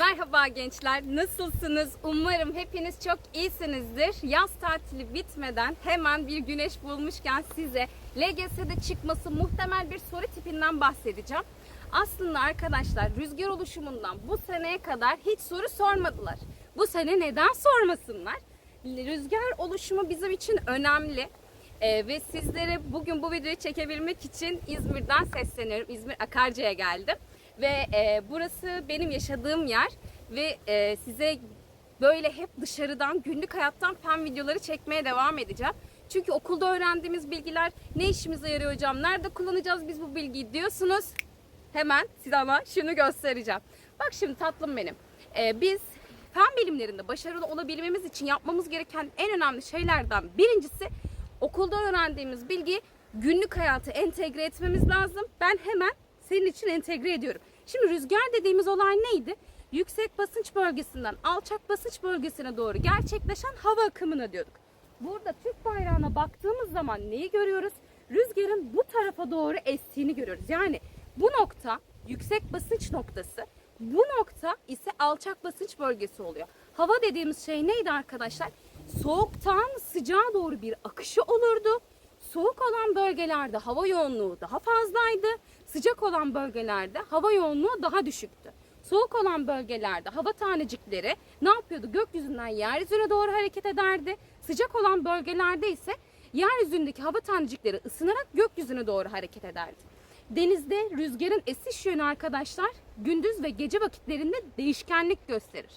Merhaba gençler, nasılsınız? Umarım hepiniz çok iyisinizdir. Yaz tatili bitmeden hemen bir güneş bulmuşken size LGS'de çıkması muhtemel bir soru tipinden bahsedeceğim. Aslında arkadaşlar rüzgar oluşumundan bu seneye kadar hiç soru sormadılar. Bu sene neden sormasınlar? Rüzgar oluşumu bizim için önemli. Ee, ve sizlere bugün bu videoyu çekebilmek için İzmir'den sesleniyorum. İzmir Akarca'ya geldim. Ve e, burası benim yaşadığım yer. Ve e, size böyle hep dışarıdan, günlük hayattan fen videoları çekmeye devam edeceğim. Çünkü okulda öğrendiğimiz bilgiler ne işimize yarıyor hocam? Nerede kullanacağız biz bu bilgiyi diyorsunuz. Hemen size ama şunu göstereceğim. Bak şimdi tatlım benim. Ee, biz fen bilimlerinde başarılı olabilmemiz için yapmamız gereken en önemli şeylerden birincisi okulda öğrendiğimiz bilgiyi günlük hayata entegre etmemiz lazım. Ben hemen senin için entegre ediyorum. Şimdi rüzgar dediğimiz olay neydi? Yüksek basınç bölgesinden alçak basınç bölgesine doğru gerçekleşen hava akımına diyorduk. Burada Türk bayrağına baktığımız zaman neyi görüyoruz? Rüzgarın bu tarafa doğru estiğini görüyoruz. Yani bu nokta yüksek basınç noktası, bu nokta ise alçak basınç bölgesi oluyor. Hava dediğimiz şey neydi arkadaşlar? Soğuktan sıcağa doğru bir akışı olurdu. Soğuk olan bölgelerde hava yoğunluğu daha fazlaydı. Sıcak olan bölgelerde hava yoğunluğu daha düşüktü. Soğuk olan bölgelerde hava tanecikleri ne yapıyordu? Gökyüzünden yeryüzüne doğru hareket ederdi. Sıcak olan bölgelerde ise yeryüzündeki hava tanecikleri ısınarak gökyüzüne doğru hareket ederdi. Denizde rüzgarın esiş yönü arkadaşlar gündüz ve gece vakitlerinde değişkenlik gösterir.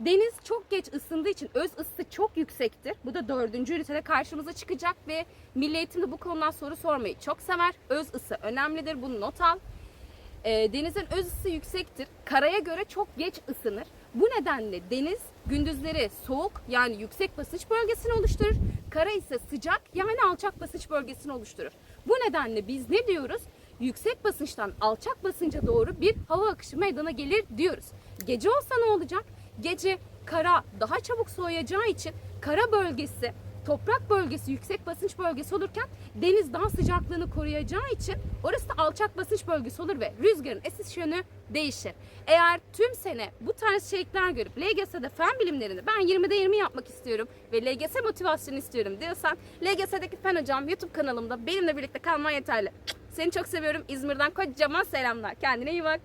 Deniz çok geç ısındığı için öz ısısı çok yüksektir. Bu da dördüncü ünitede karşımıza çıkacak ve Milli Eğitim'de bu konudan soru sormayı çok sever. Öz ısı önemlidir. Bunu not al. E, denizin öz ısısı yüksektir. Karaya göre çok geç ısınır. Bu nedenle deniz gündüzleri soğuk yani yüksek basınç bölgesini oluşturur. Kara ise sıcak yani alçak basınç bölgesini oluşturur. Bu nedenle biz ne diyoruz? Yüksek basınçtan alçak basınca doğru bir hava akışı meydana gelir diyoruz. Gece olsa ne olacak? Gece kara daha çabuk soğuyacağı için kara bölgesi toprak bölgesi yüksek basınç bölgesi olurken deniz daha sıcaklığını koruyacağı için orası da alçak basınç bölgesi olur ve rüzgarın esiş yönü değişir. Eğer tüm sene bu tarz şeyler görüp LGS'de fen bilimlerini ben 20'de 20 yapmak istiyorum ve LGS motivasyonu istiyorum diyorsan LGS'deki fen hocam YouTube kanalımda benimle birlikte kalman yeterli. Seni çok seviyorum. İzmir'den kocaman selamlar. Kendine iyi bak.